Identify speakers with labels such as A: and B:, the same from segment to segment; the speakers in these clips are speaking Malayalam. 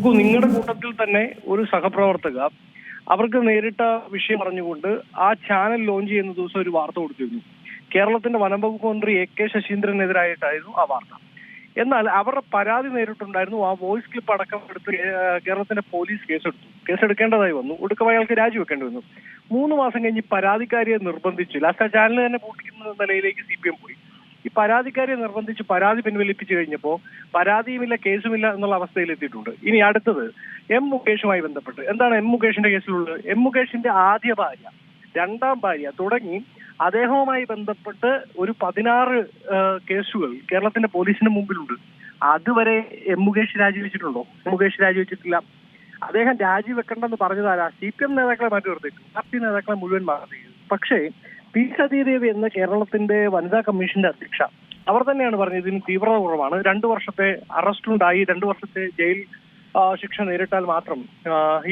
A: നിങ്ങളുടെ കൂട്ടത്തിൽ തന്നെ ഒരു സഹപ്രവർത്തക അവർക്ക് നേരിട്ട വിഷയം പറഞ്ഞുകൊണ്ട് ആ ചാനൽ ലോഞ്ച് ചെയ്യുന്ന ദിവസം ഒരു വാർത്ത കൊടുത്തിരുന്നു. കേരളത്തിന്റെ വനംവകുപ്പ് മന്ത്രി എ കെ ശശീന്ദ്രനെതിരായിട്ടായിരുന്നു ആ വാർത്ത. എന്നാൽ അവരുടെ പരാതി നേരിട്ടുണ്ടായിരുന്നു. ആ വോയിസ് ക്ലിപ്പ് അടക്കം എടുത്ത് കേരളത്തിന്റെ പോലീസ് കേസെടുത്തു. കേസെടുക്കേണ്ടതായി വന്നു. ഒടുക്കം അയാൾക്ക് രാജിവെക്കേണ്ടി വന്നു. മൂന്ന് മാസം കഴിഞ്ഞ് പരാതിക്കാരിയെ നിർബന്ധിച്ചു. ലാസ്റ്റ് ആ ചാനൽ തന്നെ പൂട്ടിക്കുന്ന നിലയിലേക്ക് സി പി എം പോയി. ഈ പരാതിക്കാരിയെ നിർബന്ധിച്ച് പരാതി പിൻവലിപ്പിച്ചു കഴിഞ്ഞപ്പോ പരാതിയുമില്ല കേസുമില്ല എന്നുള്ള അവസ്ഥയിലെത്തിയിട്ടുണ്ട് ഇനി അടുത്തത് എം മുകേഷുമായി ബന്ധപ്പെട്ട്. എന്താണ് എം മുകേഷിന്റെ കേസിലുള്ളത്? എം മുകേഷിന്റെ ആദ്യ ഭാര്യ രണ്ടാം ഭാര്യ തുടങ്ങി അദ്ദേഹവുമായി ബന്ധപ്പെട്ട് ഒരു പതിനാറ് കേസുകൾ കേരളത്തിന്റെ പോലീസിന് മുമ്പിലുണ്ട്. അതുവരെ എം മുകേഷ് രാജിവെച്ചിട്ടുണ്ടോ? എം മുകേഷ് രാജിവെച്ചിട്ടില്ല. അദ്ദേഹം രാജിവെക്കണ്ടെന്ന് പറഞ്ഞതാരാ? സി പി എം നേതാക്കളെ മാറ്റി നിർത്തിയിട്ടു പാർട്ടി നേതാക്കളെ മുഴുവൻ മാറ്റി പക്ഷേ പി സതീദേവി എന്ന കേരളത്തിന്റെ വനിതാ കമ്മീഷന്റെ അധ്യക്ഷ. അവർ തന്നെയാണ് പറഞ്ഞത് ഇതിന് തീവ്രത കുറവാണ്. രണ്ടു വർഷത്തെ അറസ്റ്റ് ഉണ്ടായി രണ്ടു വർഷത്തെ ജയിൽ ശിക്ഷ നേരിട്ടാൽ മാത്രം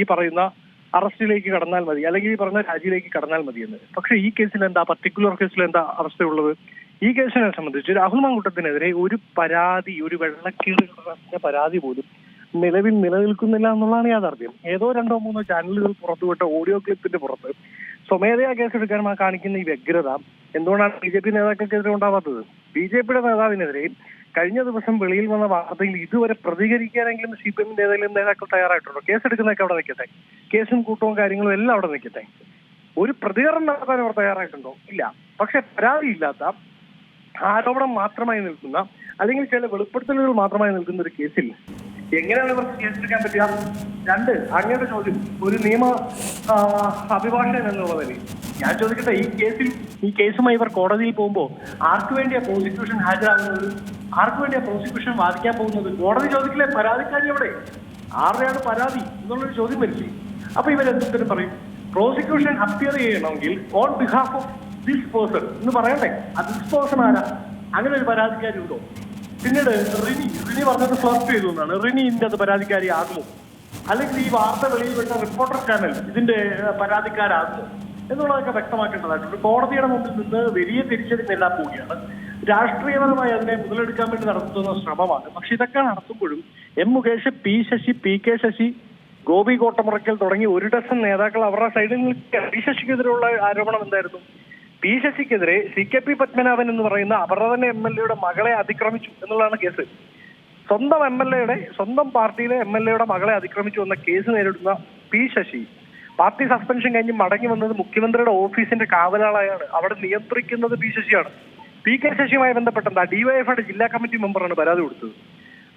A: ഈ പറയുന്ന അറസ്റ്റിലേക്ക് കടന്നാൽ മതി അല്ലെങ്കിൽ ഈ പറഞ്ഞ രാജിയിലേക്ക് കടന്നാൽ മതി എന്ന്. പക്ഷേ ഈ കേസിൽ എന്താ പർട്ടിക്കുലർ കേസിൽ എന്താ അവസ്ഥയുള്ളത്? ഈ കേസിനെ സംബന്ധിച്ച് രാഹുൽ മാങ്കുട്ടത്തിനെതിരെ ഒരു പരാതി ഒരു വെള്ളക്കീറിന്റെ പരാതി പോലും നിലവിൽ നിലനിൽക്കുന്നില്ല എന്നുള്ളതാണ് യാഥാർത്ഥ്യം. ഏതോ രണ്ടോ മൂന്നോ ചാനലുകൾ പുറത്തുവിട്ട ഓഡിയോ ക്ലിപ്പിന്റെ പുറത്ത് സ്വമേധയാ കേസെടുക്കാൻ കാണിക്കുന്ന ഈ വ്യഗ്രത എന്തുകൊണ്ടാണ് ബി ജെ പി നേതാക്കൾക്കെതിരെ ഉണ്ടാവാത്തത്? ബി ജെ പിയുടെ നേതാവിനെതിരെ കഴിഞ്ഞ ദിവസം വെളിയിൽ വന്ന വാർത്തയിൽ ഇതുവരെ പ്രതികരിക്കാനെങ്കിലും സി പി എമ്മിന്റെ ഏതെങ്കിലും നേതാക്കൾ തയ്യാറായിട്ടുണ്ടോ? കേസെടുക്കുന്നതൊക്കെ അവിടെ നിൽക്കട്ടെ. കേസും കൂട്ടവും കാര്യങ്ങളും എല്ലാം അവിടെ നിൽക്കട്ടെ. ഒരു പ്രതികരണം നടത്താൻ അവർ തയ്യാറായിട്ടുണ്ടോ? ഇല്ല. പക്ഷെ പരാതിയില്ലാത്ത ആരോപണം മാത്രമായി നിൽക്കുന്ന അല്ലെങ്കിൽ ചില വെളിപ്പെടുത്തലുകൾ മാത്രമായി നിൽക്കുന്ന ഒരു കേസിൽ എങ്ങനെയാണ് ഇവർക്ക് കേസെടുക്കാൻ പറ്റുക? രണ്ട് അങ്ങയുടെ ചോദ്യം. ഒരു നിയമ അഭിഭാഷകൻ എന്നുള്ള നിലയിൽ ഞാൻ ചോദിക്കട്ടെ ഈ കേസിൽ ഈ കേസുമായി ഇവർ കോടതിയിൽ പോകുമ്പോൾ ആർക്ക് വേണ്ടിയാ പ്രോസിക്യൂഷൻ ഹാജരാകുന്നത്? ആർക്ക് വേണ്ടിയാ പ്രോസിക്യൂഷൻ വാദിക്കാൻ പോകുന്നത്? കോടതി ചോദിക്കില്ലേ പരാതിക്കാരി എവിടെ? ആരുടെയാണ് പരാതി? എന്നുള്ളൊരു ചോദ്യം വരില്ലേ? അപ്പൊ ഇവരെന്തും പറയും? പ്രോസിക്യൂഷൻ അപ്പിയർ ചെയ്യണമെങ്കിൽ on behalf of this person എന്ന് പറയണ്ടേ? ആ ദിസ് പേഴ്സൺ ആരാ? അങ്ങനെ ഒരു പരാതിക്കാരി ഉണ്ടോ പിന്നീട് റിനി റിനി പറഞ്ഞത് ഫ്ലർട്ട് ചെയ്തു എന്നാണ്. റിനി ഇതിന്റെ പരാതിക്കാരി ആകുമോ അല്ലെങ്കിൽ ഈ വാർത്ത വെളിയിൽപ്പെട്ട റിപ്പോർട്ടർ ചാനൽ ഇതിന്റെ പരാതിക്കാരാകുമോ? എന്നുള്ളതൊക്കെ വ്യക്തമാക്കേണ്ടതായിട്ടുണ്ട്. കോടതിയുടെ മുമ്പിൽ നിന്ന് വലിയ തിരിച്ചടി നേടാൻ പോവുകയാണ്. രാഷ്ട്രീയപരമായി അതിനെ മുതലെടുക്കാൻ വേണ്ടി നടത്തുന്ന ശ്രമമാണ്. പക്ഷെ ഇതൊക്കെ നടത്തുമ്പോഴും M Mukesh P Sasi P K Sasi Gopi Kottamurackal തുടങ്ങി ഒരു ഡസൻ നേതാക്കൾ അവരുടെ സൈഡിൽ നിൽക്കുക പി ശശിക്കെതിരെയുള്ള ആരോപണം എന്തായിരുന്നു? പി ശശിക്കെതിരെ സി കെ പി പത്മനാഭൻ എന്ന് പറയുന്ന തന്നെ എം എൽ എയുടെ മകളെ അതിക്രമിച്ചു എന്നുള്ളതാണ് കേസ്. സ്വന്തം എം എൽ എയുടെ സ്വന്തം പാർട്ടിയിലെ എം എൽ എയുടെ മകളെ അതിക്രമിച്ചു എന്ന കേസ് നേരിടുന്ന പി ശശി പാർട്ടി സസ്പെൻഷൻ കഴിഞ്ഞ് മടങ്ങി വന്നത് മുഖ്യമന്ത്രിയുടെ ഓഫീസിന്റെ കാവലാളായാണ്. അവിടെ നിയന്ത്രിക്കുന്നത് പി ശശിയാണ്. പി കെ ശശിയുമായി ബന്ധപ്പെട്ട എന്താ? ഡിവൈഎഫ്ഐയുടെ ജില്ലാ കമ്മിറ്റി മെമ്പറാണ് പരാതി കൊടുത്തത്.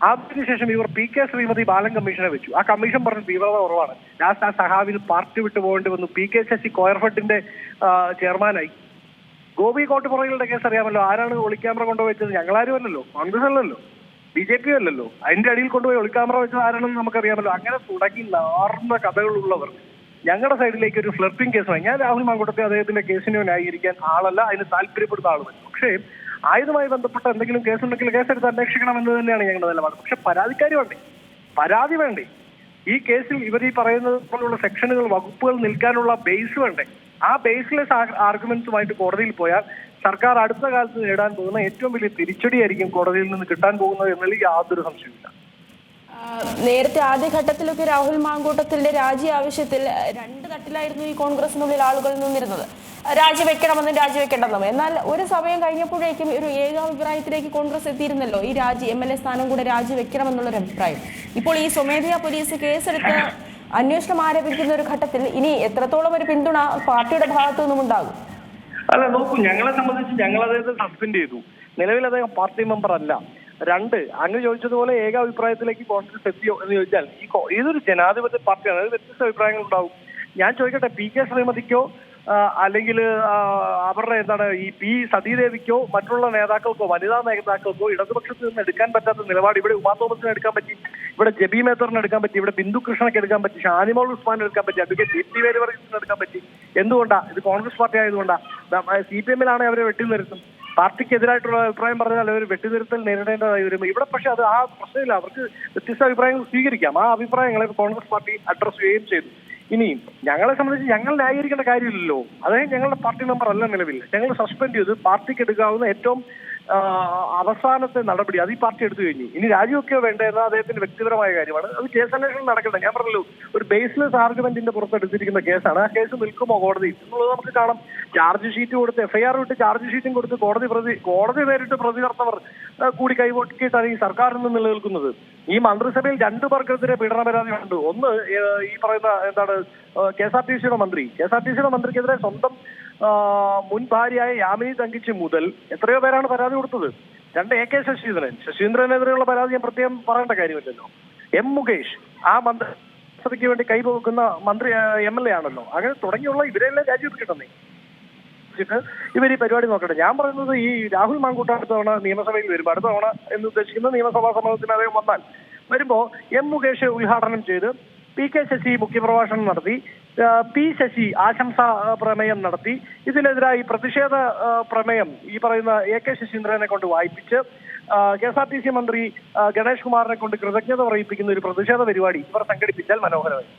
A: അതിനുശേഷം ഇവർ പി കെ ശ്രീമതി ബാലൻ കമ്മീഷനെ വെച്ചു. ആ കമ്മീഷൻ പറഞ്ഞ തീവ്രത കുറവാണ്. ലാസ്റ്റ് ആ സഹാവിൽ പാർട്ടി വിട്ടു പോകേണ്ടി വന്നു. പി കെ ശശി കോയർഫെഡിന്റെ ചെയർമാനായി. ഗോപി കോട്ടുപുറകളുടെ കേസ് അറിയാമല്ലോ. ആരാണ് ഒളിക്യാമറ കൊണ്ടുവച്ചത് ഞങ്ങളാരും അല്ലല്ലോ. കോൺഗ്രസ് അല്ലല്ലോ. ബി ജെ പി അല്ലല്ലോ. അതിന്റെ അടിയിൽ കൊണ്ടുപോയി ഒളിക്യാമറ വെച്ചത് ആരാണെന്ന് നമുക്കറിയാമല്ലോ. അങ്ങനെ തുടങ്ങി നാർന്ന കഥകളുള്ളവർ. ഞങ്ങളുടെ സൈഡിലേക്ക് ഒരു ഫ്ലർട്ടിംഗ് കേസാണ് ഞാൻ രാഹുൽ മാങ്കുട്ടത്തെ അദ്ദേഹത്തിന്റെ കേസിനെ ന്യായീകരിക്കാൻ ആളല്ല. അതിന് താല്പര്യപ്പെടുന്ന ആളുമല്ല പക്ഷേ ആയുധമായി ബന്ധപ്പെട്ട എന്തെങ്കിലും കേസുണ്ടെങ്കിൽ കേസെടുത്ത് അന്വേഷിക്കണം എന്ന് തന്നെയാണ് ഞങ്ങളുടെ നിലപാട്. പക്ഷെ പരാതിക്കാരി വേണ്ടേ? പരാതി വേണ്ടേ? ഈ കേസിൽ ഇവർ ഈ പറയുന്നത് പോലുള്ള സെക്ഷനുകൾ വകുപ്പുകൾ നിൽക്കാനുള്ള ബേസ് വേണ്ടേ? ആ ബേസ്ലെസ് ആർഗ്യുമെന്റ്സുമായിട്ട് കോടതിയിൽ പോയാൽ സർക്കാർ അടുത്ത കാലത്ത് നേടാൻ പോകുന്ന ഏറ്റവും വലിയ തിരിച്ചടിയായിരിക്കും കോടതിയിൽ നിന്ന് കിട്ടാൻ പോകുന്നത് എന്നതിൽ യാതൊരു സംശയമില്ല
B: നേരത്തെ ആദ്യ ആദ്യഘട്ടത്തിലൊക്കെ രാഹുൽ മാങ്കൂട്ടത്തിന്റെ രാജി ആവശ്യത്തിൽ രണ്ട് തട്ടിലായിരുന്നു ഈ കോൺഗ്രസിനുള്ളിൽ ആളുകൾ നിന്നിരുന്നത്. രാജിവെക്കണമെന്നും രാജിവെക്കേണ്ടെന്നും. എന്നാൽ ഒരു സമയം കഴിഞ്ഞപ്പോഴേക്കും ഒരു ഏകാഭിപ്രായത്തിലേക്ക് കോൺഗ്രസ് എത്തിയിരുന്നല്ലോ. ഈ രാജി എം എൽ എ സ്ഥാനം കൂടെ രാജിവെക്കണമെന്നുള്ളൊരു അഭിപ്രായം ഇപ്പോൾ ഈ സ്വമേധയാ പോലീസ് കേസെടുത്ത് അന്വേഷണം ആരംഭിക്കുന്ന ഒരു ഘട്ടത്തിൽ ഇനി എത്രത്തോളം ഒരു പിന്തുണ പാർട്ടിയുടെ ഭാഗത്തു നിന്നും ഉണ്ടാകും?
A: അല്ല നോക്കൂ ഞങ്ങളെ സംബന്ധിച്ച് ഞങ്ങൾ അദ്ദേഹത്തെ സസ്പെൻഡ് ചെയ്തു. നിലവിൽ അദ്ദേഹം പാർട്ടി മെമ്പർ അല്ല. രണ്ട് അങ്ങ് ചോദിച്ചതുപോലെ ഏകാഭിപ്രായത്തിലേക്ക് കോൺഗ്രസ് എത്തിയോ എന്ന് ചോദിച്ചാൽ ഈ ഇതൊരു ജനാധിപത്യ പാർട്ടിയാണ് അത് വ്യത്യസ്ത അഭിപ്രായങ്ങൾ ഉണ്ടാവും ഞാൻ ചോദിക്കട്ടെ പി കെ ശ്രീമതിക്കോ അല്ലെങ്കിൽ അവരുടെ എന്താണ് ഈ പി സതീദേവിക്കോ മറ്റുള്ള നേതാക്കൾക്കോ വനിതാ നേതാക്കൾക്കോ ഇടതുപക്ഷത്തിൽ നിന്ന് എടുക്കാൻ പറ്റാത്ത നിലപാട് ഇവിടെ ഉമാ തോമസിന് എടുക്കാൻ പറ്റി ഇവിടെ ജബി മേത്തറിന് എടുക്കാൻ പറ്റി ഇവിടെ ബിന്ദു എടുക്കാൻ പറ്റി ഷാനിമോൾ ഉസ്മാൻ എടുക്കാൻ പറ്റി അഡ്വക്കേറ്റ് ദീപ്തി വേരി വർഗീസിന് എടുക്കാൻ പറ്റി. എന്തുകൊണ്ടാ? ഇത് കോൺഗ്രസ് പാർട്ടി ആയതുകൊണ്ടാ. സി പി എമ്മിലാണ് അവരെ വെട്ടിനിർത്തും പാർട്ടിക്കെതിരായിട്ടുള്ള അഭിപ്രായം പറഞ്ഞാൽ അവർ വെട്ടിനിരുത്തൽ നേരിടേണ്ടതായി വരും ഇവിടെ പക്ഷെ അത് ആ പ്രശ്നമില്ല. അവർക്ക് വ്യത്യസ്ത അഭിപ്രായങ്ങൾ സ്വീകരിക്കാം. ആ അഭിപ്രായങ്ങളെ കോൺഗ്രസ് പാർട്ടി അഡ്രസ് ചെയ്യുകയും ചെയ്തു. ഇനി ഞങ്ങളെ സംബന്ധിച്ച് ഞങ്ങൾ ന്യായീകരിക്കേണ്ട കാര്യമില്ലല്ലോ. അദ്ദേഹം ഞങ്ങളുടെ പാർട്ടി മെമ്പർ അല്ല നിലവിൽ. ഞങ്ങൾ സസ്പെൻഡ് ചെയ്ത് പാർട്ടിക്ക് എടുക്കാവുന്ന ഏറ്റവും അവസാനത്തെ നടപടി അത് ഈ പാർട്ടി എടുത്തു കഴിഞ്ഞു. ഇനി രാജിവെക്കോ വേണ്ടതെന്ന് അദ്ദേഹത്തിന്റെ വ്യക്തിപരമായ കാര്യമാണ്. അത് കേസ് അന്വേഷണം നടക്കട്ടെ. ഞാൻ പറഞ്ഞല്ലോ ഒരു ബേസ്ലെസ് ആർഗ്യുമെന്റിന്റെ പുറത്ത് എടുത്തിരിക്കുന്ന കേസാണ്. ആ കേസ് നിൽക്കുമോ കോടതി? എന്നുള്ളത് നമുക്ക് കാണാം. ചാർജ് ഷീറ്റ് കൊടുത്ത് എഫ്ഐആർ വിട്ട് ചാർജ് ഷീറ്റും കൊടുത്ത് കോടതി പ്രതി കോടതി നേരിട്ട് പ്രതി നടത്തവർ ആ, കൂടി കൈവട്ടിയിട്ടാണ് ഈ സർക്കാരിൽ നിന്ന് നിലനിൽക്കുന്നത്. ഈ മന്ത്രിസഭയിൽ രണ്ടു പേർക്കെതിരെ പീഡന പരാതി ഉണ്ട്. ഒന്ന് ഈ പറയുന്ന എന്താണ് കെ എസ് ആർ ടി സിയുടെ മന്ത്രി. കെ എസ് ആർ ടി സിയുടെ മന്ത്രിക്കെതിരെ സ്വന്തം മുൻ ഭാര്യയായ യാമിനി തങ്കിച്ച് മുതൽ എത്രയോ പേരാണ് പരാതി കൊടുത്തത്. രണ്ട് എ കെ ശശീന്ദ്രൻ. ശശീന്ദ്രനെതിരെയുള്ള പരാതി ഞാൻ പ്രത്യേകം പറയേണ്ട കാര്യമില്ലല്ലോ. എം മുകേഷ് ആ മന്ത്രിസഭയ്ക്ക് വേണ്ടി കൈപോക്കുന്ന മന്ത്രി എം എൽ എ ആണല്ലോ. അങ്ങനെ തുടങ്ങിയുള്ള ഇവരെല്ലാം രാജിവെക്കട്ടെന്നേ വെച്ചിട്ട് ഇവർ ഈ പരിപാടി നോക്കട്ടെ. ഞാൻ പറയുന്നത് ഈ രാഹുൽ മാങ്കൂട്ട അടുത്ത തവണ നിയമസഭയിൽ വരും. അടുത്ത തവണ എന്ന് ഉദ്ദേശിക്കുന്ന നിയമസഭാ സമ്മേളനത്തിന് അദ്ദേഹം വന്നാൽ വരുമ്പോ എം മുകേഷ് ഉദ്ഘാടനം ചെയ്ത് പി കെ ശശി മുഖ്യപ്രഭാഷണം നടത്തി പി ശശി ആശംസാ പ്രമേയം നടത്തി. ഇതിനെതിരായി പ്രതിഷേധ പ്രമേയം ഈ പറയുന്ന എ കെ ശശീന്ദ്രനെ കൊണ്ട് വായിപ്പിച്ച് K S R T C മന്ത്രി ഗണേഷ് കുമാറിനെ കൊണ്ട് കൃതജ്ഞത പറയിപ്പിക്കുന്ന ഒരു പ്രതിഷേധ പരിപാടി ഇവർ സംഘടിപ്പിച്ചാൽ മനോഹരമായി.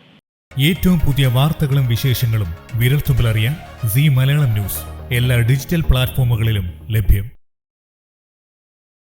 C: ഏറ്റവും പുതിയ വാർത്തകളും വിശേഷങ്ങളും വിരൽത്തുമ്പിലറിയാൻ സി മലയാളം ന്യൂസ്. എല്ലാ ഡിജിറ്റൽ പ്ലാറ്റ്ഫോമുകളിലും ലഭ്യം.